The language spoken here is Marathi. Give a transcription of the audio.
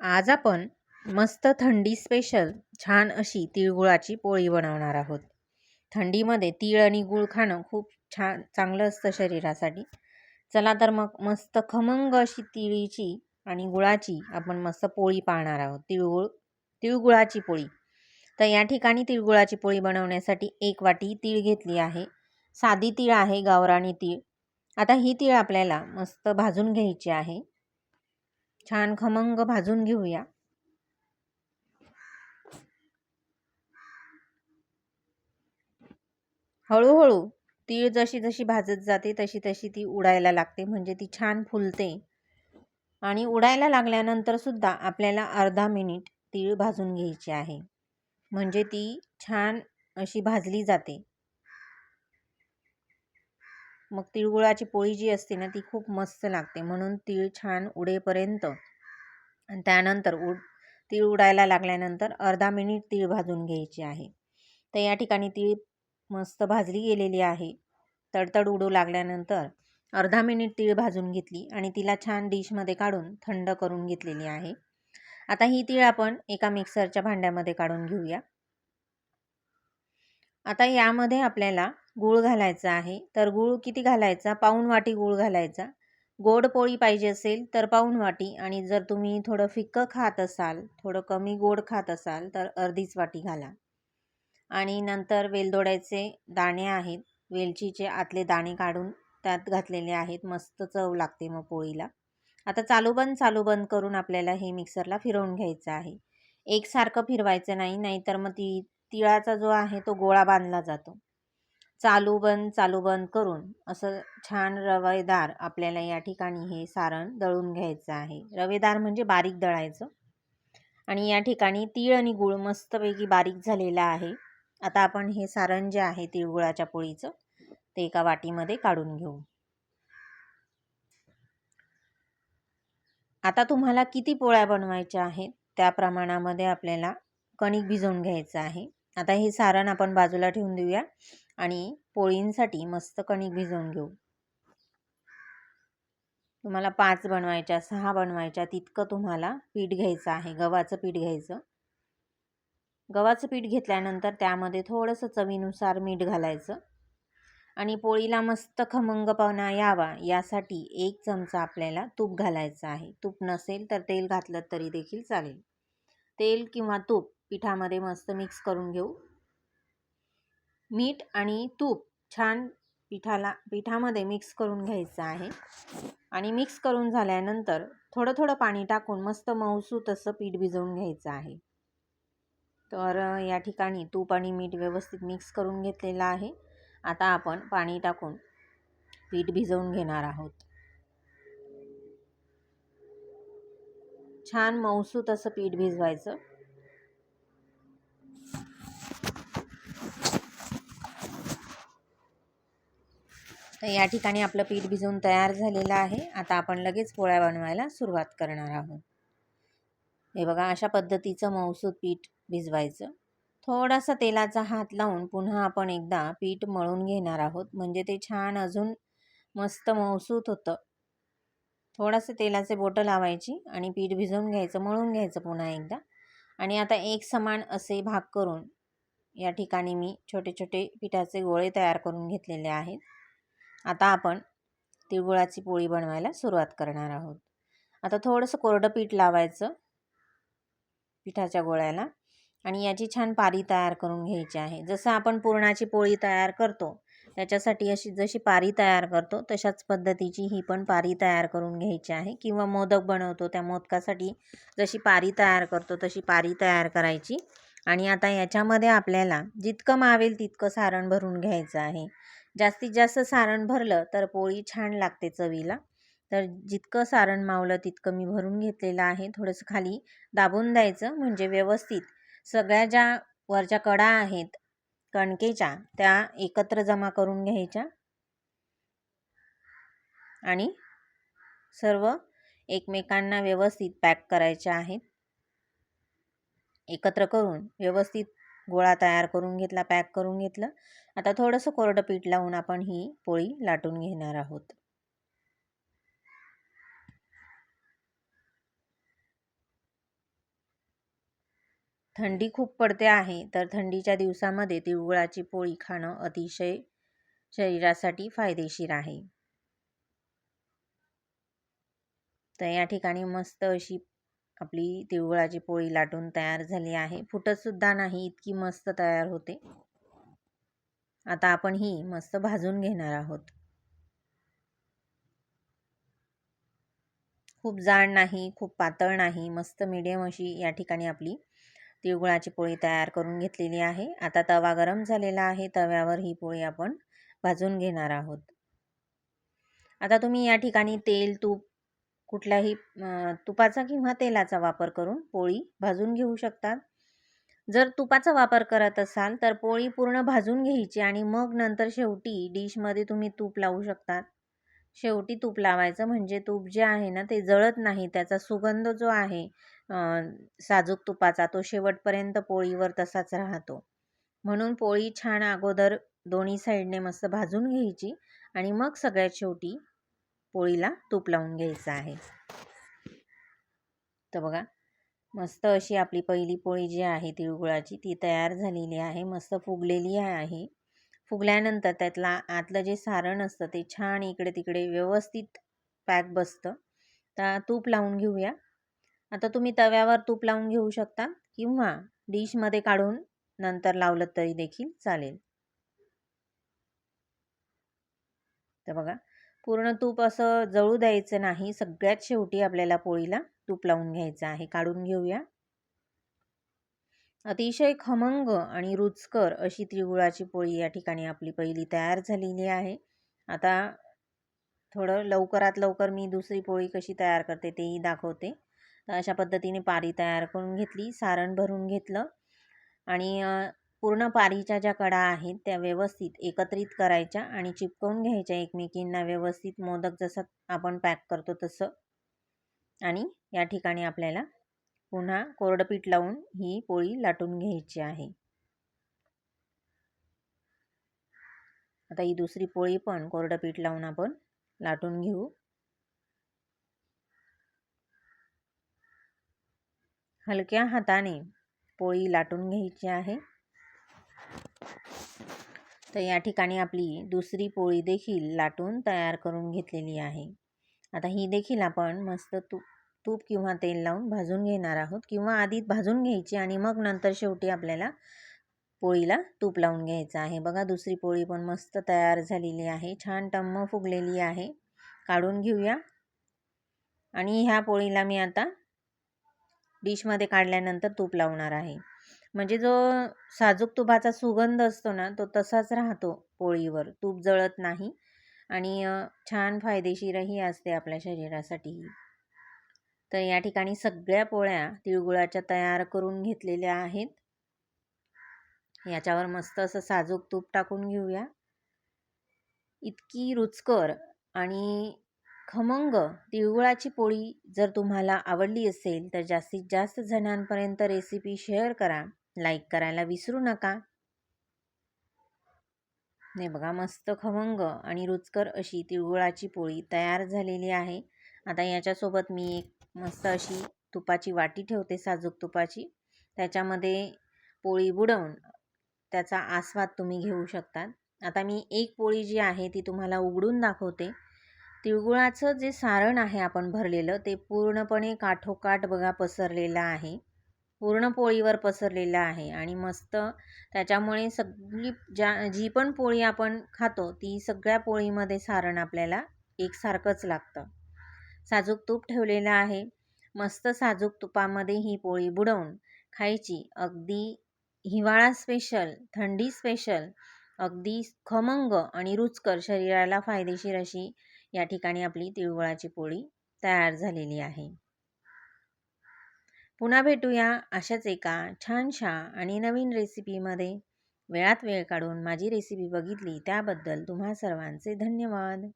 आज आपण मस्त थंडी स्पेशल छान अशी तिळगुळाची पोळी बनवणार आहोत. थंडीमध्ये तीळ आणि गूळ खाणं खूप छान चांगलं असतं शरीरासाठी. चला तर मग मस्त खमंग अशी तिळीची आणि गुळाची आपण मस्त पोळी पाहणार आहोत. तिळगुळ तिळगुळाची पोळी. तर या ठिकाणी तिळगुळाची पोळी बनवण्यासाठी एक वाटी तीळ घेतली आहे. साधी तीळ आहे गावराणी तीळ. आता ही तीळ आपल्याला मस्त भाजून घ्यायची आहे. छान खमंग भाजून घेऊया. हळूहळू तीळ जशी जशी भाजत जाते तशी तशी ती उडायला लागते म्हणजे ती छान फुलते. आणि उडायला लागल्यानंतर सुद्धा आपल्याला अर्धा मिनिट तीळ भाजून घ्यायची आहे. म्हणजे ती छान अशी भाजली जाते. मग तिळगुळाची पोळी जी असते ना ती खूप मस्त लागते. म्हणून तीळ छान उडेपर्यंत आणि त्यानंतर उड तीळ उडायला लागल्यानंतर अर्धा मिनिट तीळ भाजून घ्यायची आहे. तर या ठिकाणी तीळ मस्त भाजली गेलेली आहे. तडतड उडू लागल्यानंतर अर्धा मिनिट तीळ भाजून घेतली आणि तिला छान डिशमध्ये काढून थंड करून घेतलेली आहे. आता ही तीळ आपण एका मिक्सरच्या भांड्यामध्ये काढून घेऊया. आता यामध्ये आपल्याला गूळ घालायचा आहे तर गूळ किती घालायचा? पाऊण वाटी गूळ घालायचा. गोड पोळी पाहिजे असेल तर पाऊण वाटी आणि जर तुम्ही थोडं फिक्कं खात असाल थोडं कमी गोड खात असाल तर अर्धीच वाटी घाला. आणि नंतर वेलदोड्याचे दाणे आहेत. वेलचीचे आतले दाणे काढून त्यात घातलेले आहेत. मस्त चव लागते मग पोळीला. आता चालू बंद चालू बंद करून आपल्याला हे मिक्सरला फिरवून घ्यायचं आहे. एकसारखं फिरवायचं नाही नाहीतर मग ती तिळाचा जो आहे तो गोळा बांधला जातो. चालू बंद चालू बंद करून असं छान रवेदार आपल्याला या ठिकाणी हे सारण दळून घ्यायचं आहे. रवेदार म्हणजे बारीक दळायचं. आणि या ठिकाणी तीळ आणि गूळ मस्तपैकी बारीक झालेला आहे. आता आपण हे सारण जे आहे तिळगुळाच्या पोळीचं ते एका वाटीमध्ये काढून घेऊ. आता तुम्हाला किती पोळ्या बनवायच्या आहेत त्या प्रमाणामध्ये आपल्याला कणिक भिजवून घ्यायचं आहे. आता हे सारण आपण बाजूला ठेवून देऊया. आणि पोळींसाठी मस्त कणिक भिजवून घेऊ. तुम्हाला पाच बनवायच्या सहा बनवायच्या तितकं तुम्हाला पीठ घ्यायचं आहे गव्हाचं पीठ घ्यायचं. गव्हाचं पीठ घेतल्यानंतर त्यामध्ये थोडंसं चवीनुसार मीठ घालायचं. आणि पोळीला मस्त खमंगपणा यावा यासाठी एक चमचा आपल्याला तूप घालायचं आहे. तूप नसेल तर तेल घातलं तरी देखील चालेल. तेल किंवा तूप पिठामध्ये मस्त मिक्स करून घेऊ. मीठ आणि तूप छान पिठाला पिठामध्ये मिक्स करून घ्यायचं आहे. आणि मिक्स करून झाल्यानंतर थोडं थोडं पाणी टाकून मस्त मऊसू तसं पीठ भिजवून घ्यायचं आहे. तर या ठिकाणी तूप आणि मीठ व्यवस्थित मिक्स करून घेतलेलं आहे. आता आपण पाणी टाकून पीठ भिजवून घेणार आहोत. छान मऊसू तसं पीठ भिजवायचं. तर या ठिकाणी आपलं पीठ भिजवून तयार झालेलं आहे. आता आपण लगेच पोळ्या बनवायला सुरुवात करणार आहोत. हे बघा अशा पद्धतीचं मऊसूत पीठ भिजवायचं. थोडासा तेलाचा हात लावून पुन्हा आपण एकदा पीठ मळून घेणार आहोत. म्हणजे ते छान अजून मस्त मऊसूत होतं. थोडंसं तेलाचे बोटं लावायची आणि पीठ भिजवून घ्यायचं मळून घ्यायचं पुन्हा एकदा. आणि आता एक समान असे भाग करून या ठिकाणी मी छोटे छोटे पिठाचे गोळे तयार करून घेतलेले आहेत. आता आपण तिळगुळाची पोळी बनवायला सुरुवात करणार आहोत. आता थोडंसं कोरडं पीठ लावायचं. पिठाच्या गोळ्याला. आणि याची छान पारी तयार करून घ्यायची आहे. जसं आपण पुरणाची पोळी तयार करतो त्याच्यासाठी अशी जशी पारी तयार करतो तशाच पद्धतीची ही पण पारी तयार करून घ्यायची आहे. किंवा मोदक बनवतो त्या मोदकासाठी जशी पारी तयार करतो तशी पारी तयार करायची. आणि आता याच्यामध्ये आपल्याला जितकं मावेल तितकं सारण भरून घ्यायचं आहे. जास्तीत जास्त सारण भरलं तर पोळी छान लागते चवीला. तर जितकं सारण मावलं तितकं मी भरून घेतलेलं आहे. थोडंसं खाली दाबून द्यायचं म्हणजे व्यवस्थित सगळ्या ज्या वरच्या कडा आहेत कणकेच्या त्या एकत्र जमा करून घ्यायच्या. आणि सर्व एकमेकांना व्यवस्थित पॅक करायच्या आहेत. एकत्र करून व्यवस्थित गोळा तयार करून घेतला पॅक करून घेतलं. आता थोडंसं कोरडं पीठ लावून आपण ही पोळी लाटून घेणार आहोत. थंडी खूप पडते आहे तर थंडीच्या दिवसामध्ये तिळगुळाची पोळी खाणं अतिशय शरीरासाठी फायदेशीर आहे. तर या ठिकाणी मस्त अशी आपली तिळगुळाची पोळी लाटून तयार झाली आहे. फुटतसुद्धा नाही इतकी मस्त तयार होते. आता आपण ही मस्त भाजून घेणार आहोत. खूप जाड नाही खूप पातळ नाही मस्त मिडियम अशी या ठिकाणी आपली तिळगुळाची पोळी तयार करून घेतलेली आहे. आता तवा गरम झालेला आहे तव्यावर ही पोळी आपण भाजून घेणार आहोत. आता तुम्ही या ठिकाणी तेल तूप कुठल्याही तुपाचा किंवा तेलाचा वापर करून पोळी भाजून घेऊ शकतात. जर तुपाचा वापर करत असाल तर पोळी पूर्ण भाजून घ्यायची आणि मग नंतर शेवटी डिशमध्ये तुम्ही तूप लावू शकतात. शेवटी तूप लावायचं म्हणजे तूप जे आहे ना ते जळत नाही. त्याचा सुगंध जो आहे साजूक तुपाचा तो शेवटपर्यंत पोळीवर तसाच राहतो. म्हणून पोळी छान अगोदर दोन्ही साईडने मस्त भाजून घ्यायची आणि मग सगळ्यात शेवटी पोळीला तूप लावून घ्यायचं आहे. तर बघा मस्त अशी आपली पहिली पोळी जी आहे तिळगुळाची ती तयार झालेली आहे मस्त फुगलेली आहे. फुगल्यानंतर त्यातला आतलं जे सारण असतं ते छान इकडे तिकडे व्यवस्थित पॅक बसतं. तर तूप लावून घेऊया. आता तुम्ही तव्यावर तूप लावून घेऊ शकता किंवा डिशमध्ये काढून नंतर लावलं तरी देखील चालेल. तर बघा पूर्ण तूप असं जळू द्यायचं नाही. सगळ्यात शेवटी आपल्याला पोळीला तूप लावून घ्यायचं आहे. काढून घेऊया. अतिशय खमंग आणि रुचकर अशी त्रिगुळाची पोळी या ठिकाणी आपली पहिली तयार झालेली आहे. आता थोडं लवकरात लवकर मी दुसरी पोळी कशी तयार करते तेही दाखवते. तर अशा पद्धतीने पारी तयार करून घेतली सारण भरून घेतलं आणि पूर्ण पारीच्या ज्या कडा आहेत त्या व्यवस्थित एकत्रित करायच्या आणि चिपकवून घ्यायच्या एकमेकींना व्यवस्थित मोदक जसं आपण पॅक करतो तसं. आणि या ठिकाणी आपल्याला पुन्हा कोरडं पीठ लावून ही पोळी लाटून घ्यायची आहे. आता ही दुसरी पोळी पण कोरडं पीठ लावून आपण लाटून घेऊ. हलक्या हाताने पोळी लाटून घ्यायची आहे. तर या ठिकाणी आपली दुसरी पोळी देखील लाटून तयार करून घेतलेली आहे. आता ही देखील आपण मस्त तूप तूप किंवा तेल लावून भाजून घेणार आहोत किंवा आधी भाजून घ्यायची आणि मग नंतर शेवटी आपल्याला पोळीला तूप लावून घ्यायचं आहे. बघा दुसरी पोळी पण मस्त तयार झालेली आहे. छान टम्म फुगलेली आहे. काढून घेऊया. आणि ह्या पोळीला मी आता डिशमध्ये काढल्यानंतर तूप लावणार आहे. म्हणजे जो साजूक तुपाचा सुगंध असतो ना तो तसाच राहतो पोळीवर. तूप जळत नाही आणि छान फायदेशीरही असते आपल्या शरीरासाठी. तर या ठिकाणी सगळ्या पोळ्या तिळगुळाच्या तयार करून घेतलेल्या आहेत. याच्यावर मस्त असं साजूक तूप टाकून घेऊया. इतकी रुचकर आणि खमंग तिळगुळाची पोळी जर तुम्हाला आवडली असेल तर जास्तीत जास्त जणांपर्यंत रेसिपी शेअर करा. लाईक करायला विसरू नका. नाही बघा मस्त खमंग आणि रुचकर अशी तिळगुळाची पोळी तयार झालेली आहे. आता याच्यासोबत मी एक मस्त अशी तुपाची वाटी ठेवते साजूक तुपाची. त्याच्यामध्ये पोळी बुडवून त्याचा आस्वाद तुम्ही घेऊ शकतात. आता मी एक पोळी जी आहे ती तुम्हाला उघडून दाखवते. तिळगुळाचं जे सारण आहे आपण भरलेलं ते पूर्णपणे काठोकाठ बघा पसरलेलं आहे. पूर्ण पोळीवर पसरलेलं आहे आणि मस्त त्याच्यामुळे सगळी ज्या जी पण पोळी आपण खातो ती सगळ्या पोळीमध्ये सारण आपल्याला एकसारखंच लागतं. साजूक तूप ठेवलेलं आहे. मस्त साजूक तुपामध्ये ही पोळी बुडवून खायची. अगदी हिवाळा स्पेशल थंडी स्पेशल अगदी खमंग आणि रुचकर शरीराला फायदेशीर अशी या ठिकाणी आपली तिळगुळाची पोळी तयार झालेली आहे. पुन्हा भेटूया अशाच एका छानशा आणि नवीन रेसिपीमध्ये. वेळात वेळ काढून माझी रेसिपी बघितली त्याबद्दल तुम्हा सर्वांचे धन्यवाद.